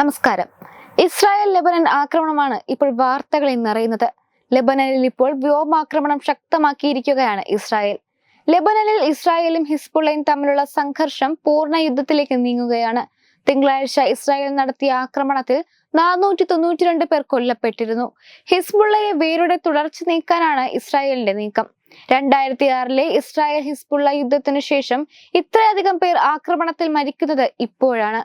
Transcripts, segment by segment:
നമസ്കാരം. Israel Lebanon ആക്രമണമാണ് ഇപ്പോൾ വാർത്തകളിൽ നിറയുന്നത്. ലെബനനിൽ ഇപ്പോൾ വ്യോമാക്രമണം ശക്തമാക്കിയിരിക്കുകയാണ് ഇസ്രായേൽ. ലെബനനിൽ ഇസ്രായേലും ഹിസ്ബുള്ളയും തമ്മിലുള്ള സംഘർഷം പൂർണ യുദ്ധത്തിലേക്ക് നീങ്ങുകയാണ്. തിങ്കളാഴ്ച ഇസ്രായേൽ നടത്തിയ ആക്രമണത്തിൽ നാനൂറ്റി തൊണ്ണൂറ്റിരണ്ട് പേർ കൊല്ലപ്പെട്ടിരുന്നു. ഹിസ്ബുള്ളയെ വേരുടെ തുടർച്ച നീക്കാനാണ് ഇസ്രായേലിന്റെ നീക്കം. രണ്ടായിരത്തി ആറിലെ ഇസ്രായേൽ ഹിസ്ബുള്ള യുദ്ധത്തിനു ശേഷം ഇത്രയധികം പേർ ആക്രമണത്തിൽ മരിക്കുന്നത് ഇപ്പോഴാണ്.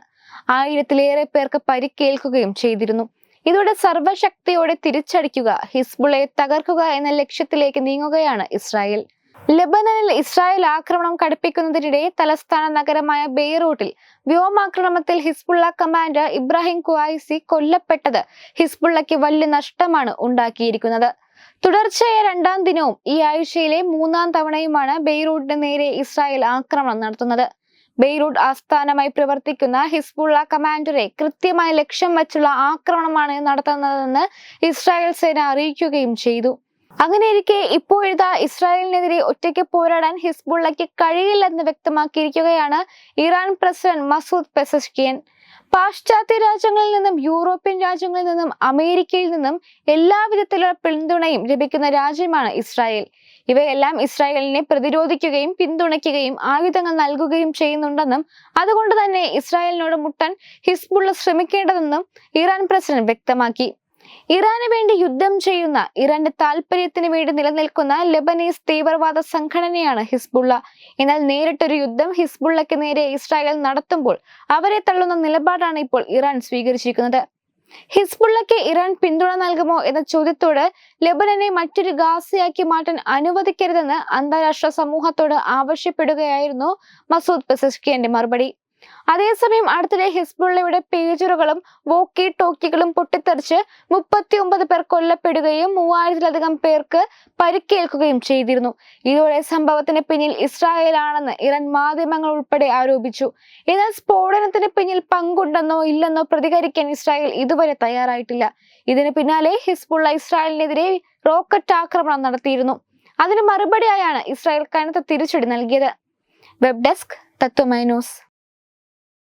ആയിരത്തിലേറെ പേർക്ക് പരിക്കേൽക്കുകയും ചെയ്തിരുന്നു. ഇതോടെ സർവശക്തിയോടെ തിരിച്ചടിക്കുക ഹിസ്ബുളെ തകർക്കുക എന്ന ലക്ഷ്യത്തിലേക്ക് നീങ്ങുകയാണ് ഇസ്രായേൽ. ലെബനനിൽ ഇസ്രായേൽ ആക്രമണം കടുപ്പിക്കുന്നതിനിടെ തലസ്ഥാന നഗരമായ ബെയ്റൂട്ടിൽ വ്യോമാക്രമണത്തിൽ ഹിസ്ബുള്ള കമാൻഡർ ഇബ്രാഹിം ഖുവായിസി കൊല്ലപ്പെട്ടത് ഹിസ്ബുള്ളയ്ക്ക് വലിയ നഷ്ടമാണ് ഉണ്ടാക്കിയിരിക്കുന്നത്. തുടർച്ചയായ രണ്ടാം ദിനവും ഈ ആഴ്ചയിലെ മൂന്നാം തവണയുമാണ് ബെയ്റൂട്ടിന് നേരെ ഇസ്രായേൽ ആക്രമണം നടത്തുന്നത്. ബെയ്റൂട്ട് ആസ്ഥാനമായി പ്രവർത്തിക്കുന്ന ഹിസ്ബുള്ള കമാൻഡറെ കൃത്യമായ ലക്ഷ്യം വച്ചുള്ള ആക്രമണമാണ് നടത്തുന്നതെന്ന് ഇസ്രായേൽ സേന അറിയിക്കുകയും ചെയ്തു. അങ്ങനെയിരിക്കെ ഇപ്പോഴിതാ ഇസ്രായേലിനെതിരെ ഒറ്റയ്ക്ക് പോരാടാൻ ഹിസ്ബുള്ളയ്ക്ക് കഴിയില്ലെന്ന് വ്യക്തമാക്കിയിരിക്കുകയാണ് ഇറാൻ പ്രസിഡന്റ് മസൂദ് പെസസ്കിയൻ പാശ്ചാത്യ രാജ്യങ്ങളിൽ നിന്നും യൂറോപ്യൻ രാജ്യങ്ങളിൽ നിന്നും അമേരിക്കയിൽ നിന്നും എല്ലാവിധത്തിലുള്ള പിന്തുണയും ലഭിക്കുന്ന രാജ്യമാണ് ഇസ്രായേൽ. ഇവയെല്ലാം ഇസ്രായേലിനെ പ്രതിരോധിക്കുകയും പിന്തുണയ്ക്കുകയും ആയുധങ്ങൾ നൽകുകയും ചെയ്യുന്നുണ്ടെന്നും അതുകൊണ്ട് തന്നെ ഇസ്രായേലിനോട് മുട്ടാൻ ഹിസ്ബുള്ള ശ്രമിക്കേണ്ടതെന്നും ഇറാൻ പ്രസിഡന്റ് വ്യക്തമാക്കി. ഇറാന് വേണ്ടി യുദ്ധം ചെയ്യുന്ന ഇറാന്റെ താല്പര്യത്തിന് വേണ്ടി നിലനിൽക്കുന്ന ലെബനീസ് തീവ്രവാദ സംഘടനയാണ് ഹിസ്ബുള്ള. എന്നാൽ നേരിട്ടൊരു യുദ്ധം ഹിസ്ബുള്ളയ്ക്ക് നേരെ ഇസ്രായേൽ നടത്തുമ്പോൾ അവരെ തള്ളുന്ന നിലപാടാണ് ഇപ്പോൾ ഇറാൻ സ്വീകരിച്ചിരിക്കുന്നത്. ഹിസ്ബുള്ളയ്ക്ക് ഇറാൻ പിന്തുണ നൽകുമോ എന്ന ചോദ്യത്തോട് ലെബനനെ മറ്റൊരു ഗാസയാക്കി മാറ്റാൻ അനുവദിക്കരുതെന്ന് അന്താരാഷ്ട്ര സമൂഹത്തോട് ആവശ്യപ്പെടുകയായിരുന്നു മസൂദ് പെസിസ്കിയന്റെ മറുപടി. അതേസമയം അടുത്തിടെ ഹിസ്ബുള്ളയുടെ പേജറുകളും വോക്കി ടോക്കികളും പൊട്ടിത്തെറിച്ച് മുപ്പത്തി ഒമ്പത് പേർ കൊല്ലപ്പെടുകയും മൂവായിരത്തിലധികം പേർക്ക് പരിക്കേൽക്കുകയും ചെയ്തിരുന്നു. ഇതോടെ സംഭവത്തിന് പിന്നിൽ ഇസ്രായേലാണെന്ന് ഇറാൻ മാധ്യമങ്ങൾ ഉൾപ്പെടെ ആരോപിച്ചു. എന്നാൽ സ്ഫോടനത്തിന് പിന്നിൽ പങ്കുണ്ടെന്നോ ഇല്ലെന്നോ പ്രതികരിക്കാൻ ഇസ്രായേൽ ഇതുവരെ തയ്യാറായിട്ടില്ല. ഇതിന് പിന്നാലെ ഹിസ്ബുള്ള ഇസ്രായേലിനെതിരെ റോക്കറ്റ് ആക്രമണം നടത്തിയിരുന്നു. അതിന് മറുപടിയായാണ് ഇസ്രായേൽ കനത്ത തിരിച്ചടി നൽകിയത്. Web desk Tatwamayi News.